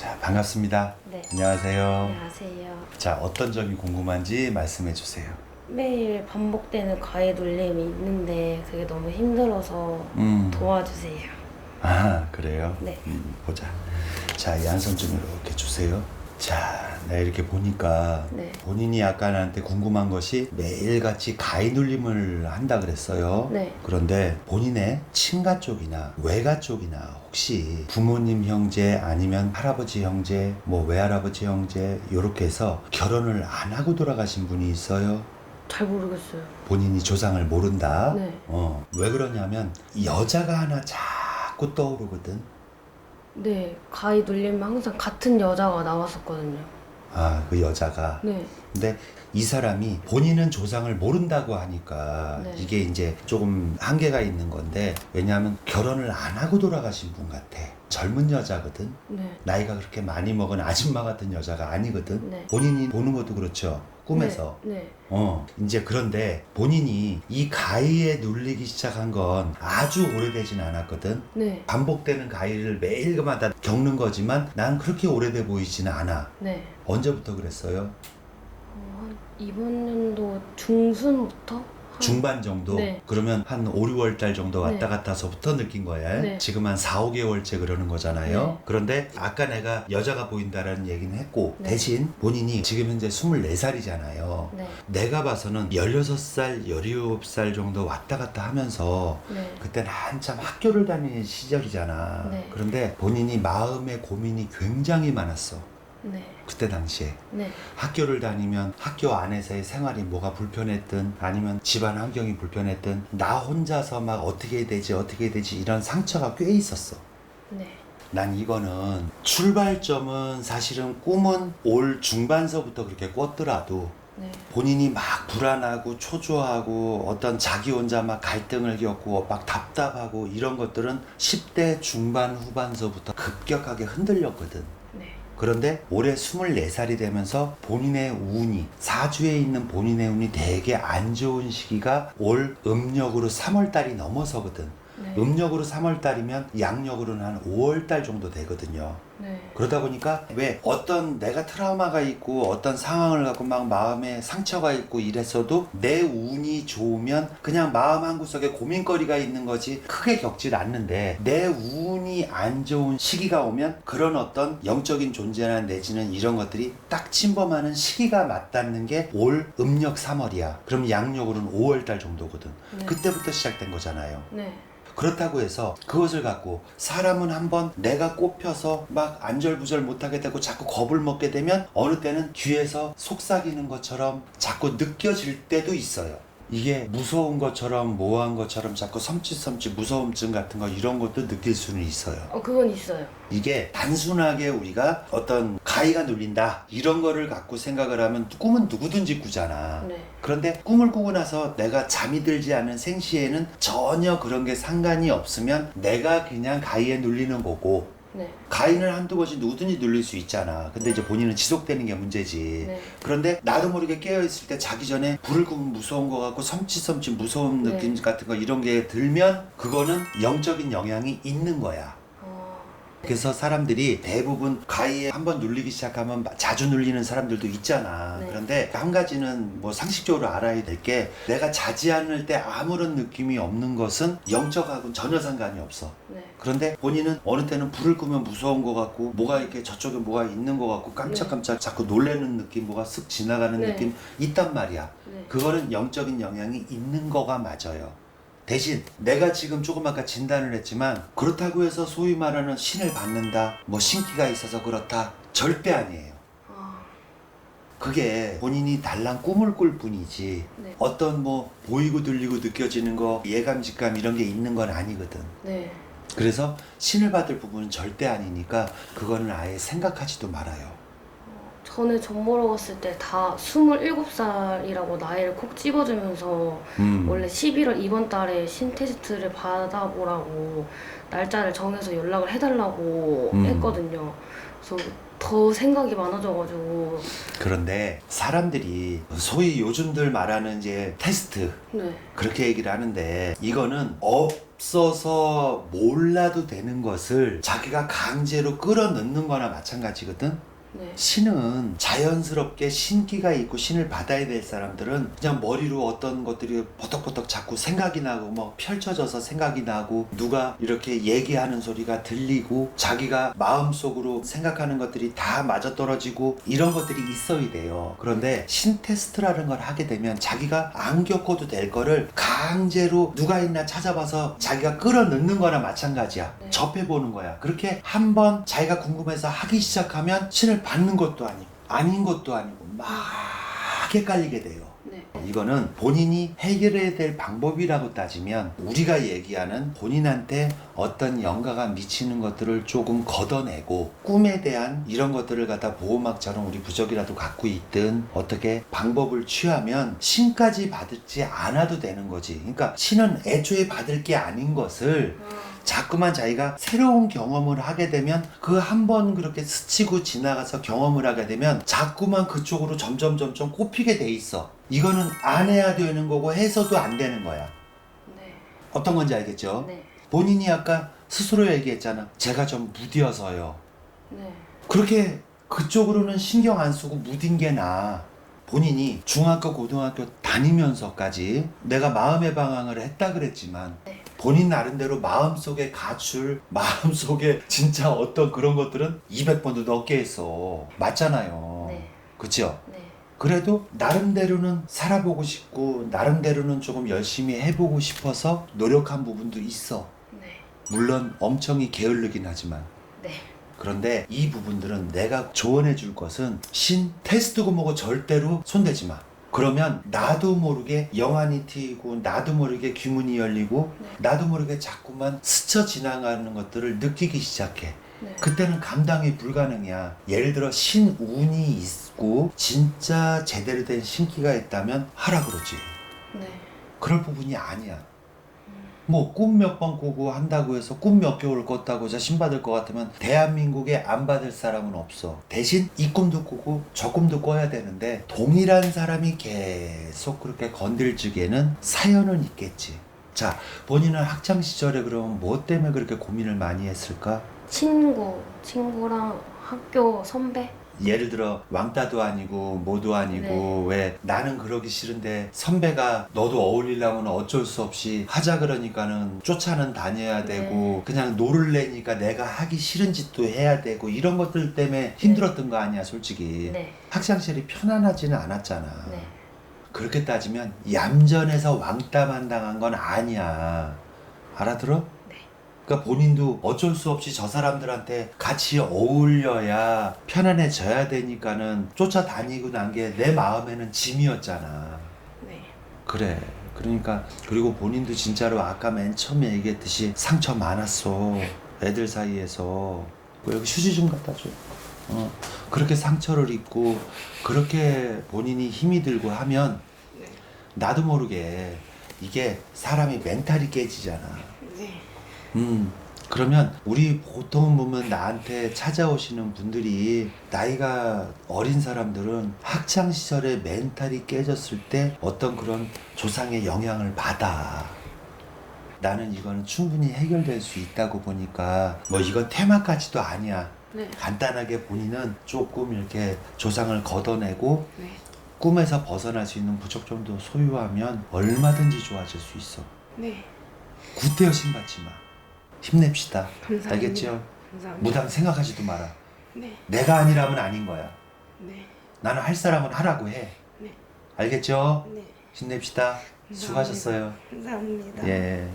자, 반갑습니다. 네. 안녕하세요. 안녕하세요. 자, 어떤 점이 궁금한지 말씀해 주세요. 매일 반복되는 과외 놀림이 있는데 그게 너무 힘들어서 음. 도와주세요. 아, 그래요? 네. 음, 보자. 자, 이 한손 좀 이렇게 주세요. 자, 내가 이렇게 보니까 네. 본인이 아까 나한테 궁금한 것이 매일같이 가위 눌림을 한다 그랬어요. 네. 그런데 본인의 친가 쪽이나 외가 쪽이나 혹시 부모님 형제 아니면 할아버지 형제, 뭐 외할아버지 형제 이렇게 해서 결혼을 안 하고 돌아가신 분이 있어요. 잘 모르겠어요. 본인이 조상을 모른다. 네. 어, 왜 그러냐면 여자가 하나 자꾸 떠오르거든. 네. 과외 놀림은 항상 같은 여자가 나왔었거든요. 아, 그 여자가. 네. 근데 이 사람이 본인은 조상을 모른다고 하니까 네. 이게 이제 조금 한계가 있는 건데 왜냐하면 결혼을 안 하고 돌아가신 분 같아. 젊은 여자거든. 네. 나이가 그렇게 많이 먹은 아줌마 같은 여자가 아니거든. 네. 본인이 보는 것도 그렇죠. 꿈에서. 네. 네. 어, 이제 그런데 본인이 이 가위에 눌리기 시작한 건 아주 오래되진 않았거든. 네. 반복되는 가위를 매일마다 겪는 거지만 난 그렇게 오래돼 보이지는 않아. 네. 언제부터 그랬어요? 어, 한 이번 연도 중순부터 한- 중반 정도? 네. 그러면 한 5, 6월 달 정도 왔다 네. 갔다서부터 느낀 거야. 네. 지금 한 4, 5개월째 그러는 거잖아요. 네. 그런데 아까 내가 여자가 보인다라는 얘기는 했고 네. 대신 본인이 지금 현재 24살이잖아요. 네. 내가 봐서는 16살, 17살 정도 왔다 갔다 하면서 네. 그때는 한참 학교를 다니는 시절이잖아. 네. 그런데 본인이 마음의 고민이 굉장히 많았어. 네. 그때 당시에. 네. 학교를 다니면 학교 안에서의 생활이 뭐가 불편했든 아니면 집안 환경이 불편했든 나 혼자서 막 어떻게 해야 되지 어떻게 해야 되지 이런 상처가 꽤 있었어. 네. 난 이거는 출발점은 사실은 꿈은 올 중반서부터 그렇게 꿨더라도 네. 본인이 막 불안하고 초조하고 어떤 자기 혼자 막 갈등을 겪고 막 답답하고 이런 것들은 10대 중반 후반서부터 급격하게 흔들렸거든. 네. 그런데 올해 24살이 되면서 본인의 운이 사주에 있는 본인의 운이 되게 안 좋은 시기가 올 음력으로 3월달이 넘어서거든. 네. 음력으로 3월달이면 양력으로는 한 5월달 정도 되거든요. 네. 그러다 보니까 왜 어떤 내가 트라우마가 있고 어떤 상황을 갖고 막 마음에 상처가 있고 이랬어도 내 운이 좋으면 그냥 마음 한 구석에 고민거리가 있는 거지 크게 겪질 않는데 내 운이 안 좋은 시기가 오면 그런 어떤 영적인 존재나 내지는 이런 것들이 딱 침범하는 시기가 맞닿는 게 올 음력 3월이야. 그럼 양력으로는 5월달 정도거든. 네. 그때부터 시작된 거잖아요. 네. 그렇다고 해서 그것을 갖고 사람은 한번 내가 꼽혀서 막 안절부절 못하게 되고 자꾸 겁을 먹게 되면 어느 때는 뒤에서 속삭이는 것처럼 자꾸 느껴질 때도 있어요. 이게 무서운 것처럼 모호한 것처럼 자꾸 섬찟섬찟 무서움증 같은 거 이런 것도 느낄 수는 있어요. 어, 그건 있어요. 이게 단순하게 우리가 어떤 가위가 눌린다 이런 거를 갖고 생각을 하면 꿈은 누구든지 꾸잖아. 네. 그런데 꿈을 꾸고 나서 내가 잠이 들지 않은 생시에는 전혀 그런 게 상관이 없으면 내가 그냥 가위에 눌리는 거고 네. 가위는 한두 번씩 누구든지 눌릴 수 있잖아. 근데 이제 본인은 지속되는 게 문제지. 네. 그런데 나도 모르게 깨어있을 때 자기 전에 불을 끄면 무서운 거 같고 섬찟섬찟 무서운 네. 느낌 같은 거 이런 게 들면 그거는 영적인 영향이 있는 거야. 어, 그래서 사람들이 대부분 가위에 한 번 눌리기 시작하면 자주 눌리는 사람들도 있잖아. 네. 그런데 한 가지는 뭐 상식적으로 알아야 될 게 내가 자지 않을 때 아무런 느낌이 없는 것은 영적하고는 전혀 상관이 없어. 네. 그런데 본인은 어느 때는 불을 끄면 무서운 것 같고 뭐가 이렇게 저쪽에 뭐가 있는 것 같고 깜짝깜짝 자꾸 놀래는 느낌 뭐가 쓱 지나가는 네. 느낌 있단 말이야. 네. 그거는 영적인 영향이 있는 거가 맞아요. 대신 내가 지금 조금 아까 진단을 했지만 그렇다고 해서 소위 말하는 신을 받는다, 뭐 신기가 있어서 그렇다 절대 아니에요. 아, 그게 본인이 달랑 꿈을 꿀 뿐이지 네. 어떤 뭐 보이고 들리고 느껴지는 거 예감 직감 이런 게 있는 건 아니거든. 네. 그래서 신을 받을 부분은 절대 아니니까 그거는 아예 생각하지도 말아요. 전에 전 보러 갔을 때 다 27살이라고 나이를 콕 집어주면서 음. 원래 11월 이번 달에 신 테스트를 받아보라고 날짜를 정해서 연락을 해달라고 음. 했거든요. 그래서 더 생각이 많아져가지고 그런데 사람들이 소위 요즘들 말하는 이제 테스트 네. 그렇게 얘기를 하는데 이거는 업 앞서서 몰라도 되는 것을 자기가 강제로 끌어넣는 거나 마찬가지거든. 네. 신은 자연스럽게 신기가 있고 신을 받아야 될 사람들은 그냥 머리로 어떤 것들이 버덕버덕 자꾸 생각이 나고 뭐 펼쳐져서 생각이 나고 누가 이렇게 얘기하는 소리가 들리고 자기가 마음속으로 생각하는 것들이 다 맞아떨어지고 이런 것들이 있어야 돼요. 그런데 신 테스트라는 걸 하게 되면 자기가 안 겪어도 될 거를 강제로 누가 있나 찾아봐서 자기가 끌어넣는 거나 마찬가지야. 네. 접해보는 거야. 그렇게 한번 자기가 궁금해서 하기 시작하면 신을 받는 것도 아니고 아닌 것도 아니고 막 헷갈리게 돼요. 네. 이거는 본인이 해결해야 될 방법이라고 따지면 우리가 얘기하는 본인한테 어떤 영가가 미치는 것들을 조금 걷어내고 꿈에 대한 이런 것들을 갖다 보호막처럼 우리 부적이라도 갖고 있든 어떻게 방법을 취하면 신까지 받지 않아도 되는 거지. 그러니까 신은 애초에 받을 게 아닌 것을 자꾸만 자기가 새로운 경험을 하게 되면 그 한 번 그렇게 스치고 지나가서 경험을 하게 되면 자꾸만 그쪽으로 점점 점점 꼽히게 돼 있어. 이거는 안 해야 되는 거고 해서도 안 되는 거야. 네. 어떤 건지 알겠죠? 네. 본인이 아까 스스로 얘기했잖아. 제가 좀 무디어서요. 네. 그렇게 그쪽으로는 신경 안 쓰고 무딘 게 나아. 본인이 중학교, 고등학교 다니면서까지 내가 마음의 방황을 했다 그랬지만 네. 본인 나름대로 마음속에 가출, 마음속에 진짜 어떤 그런 것들은 200번도 넘게 했어. 맞잖아요. 네. 그쵸? 네. 그래도 나름대로는 살아보고 싶고 나름대로는 조금 열심히 해보고 싶어서 노력한 부분도 있어. 네. 물론 엄청이 게을르긴 하지만 네. 그런데 이 부분들은 내가 조언해 줄 것은 신 테스트 고 뭐고 절대로 손대지 마. 그러면 나도 모르게 영안이 트이고 나도 모르게 귀문이 열리고 네. 나도 모르게 자꾸만 스쳐 지나가는 것들을 느끼기 시작해. 네. 그때는 감당이 불가능이야. 예를 들어 신운이 있고 진짜 제대로 된 신기가 있다면 하라 그러지. 네. 그럴 부분이 아니야. 뭐 꿈 몇 번 꾸고 한다고 해서 꿈 몇 개월 꿨다고 해서 신 받을 것 같으면 대한민국에 안 받을 사람은 없어. 대신 이 꿈도 꾸고 저 꿈도 꿔야 되는데 동일한 사람이 계속 그렇게 건들지기에는 사연은 있겠지. 자, 본인은 학창 시절에 그러면 뭐 때문에 그렇게 고민을 많이 했을까? 친구, 친구랑 학교 선배. 예를 들어 왕따도 아니고 뭐도 아니고 왜 나는 그러기 싫은데 선배가 너도 어울리려면 어쩔 수 없이 하자 그러니까는 쫓아는 다녀야 되고 그냥 노를 내니까 내가 하기 싫은 짓도 해야 되고 이런 것들 때문에 힘들었던 거 아니야 솔직히 네. 학창시절이 편안하지는 않았잖아 네. 그렇게 따지면 얌전해서 왕따만 당한 건 아니야 알아들어? 네. 그러니까 본인도 어쩔 수 없이 저 사람들한테 같이 어울려야 편안해져야 되니까는 쫓아다니고 난 게 내 마음에는 짐이었잖아. 네. 그래. 그러니까 그리고 본인도 진짜로 아까 맨 처음에 얘기했듯이 상처 많았어. 애들 사이에서 뭐 여기 휴지 좀 갖다 줘. 어. 그렇게 상처를 입고 그렇게 본인이 힘이 들고 하면 네. 나도 모르게 이게 사람이 멘탈이 깨지잖아. 네. 음, 그러면 우리 보통 보면 나한테 찾아오시는 분들이 나이가 어린 사람들은 학창 시절에 멘탈이 깨졌을 때 어떤 그런 조상의 영향을 받아. 나는 이거는 충분히 해결될 수 있다고 보니까 뭐 이건 테마까지도 아니야. 네. 간단하게 본인은 조금 이렇게 조상을 걷어내고 네. 꿈에서 벗어날 수 있는 부적 정도 소유하면 얼마든지 좋아질 수 있어. 네. 구태여 신받지 마. 힘냅시다. 감사합니다. 알겠죠? 감사합니다. 무당 생각하지도 마라. 네. 내가 아니라면 아닌 거야. 네. 나는 할 사람은 하라고 해. 네. 알겠죠? 네. 힘냅시다. 수고하셨어요. 감사합니다. 예.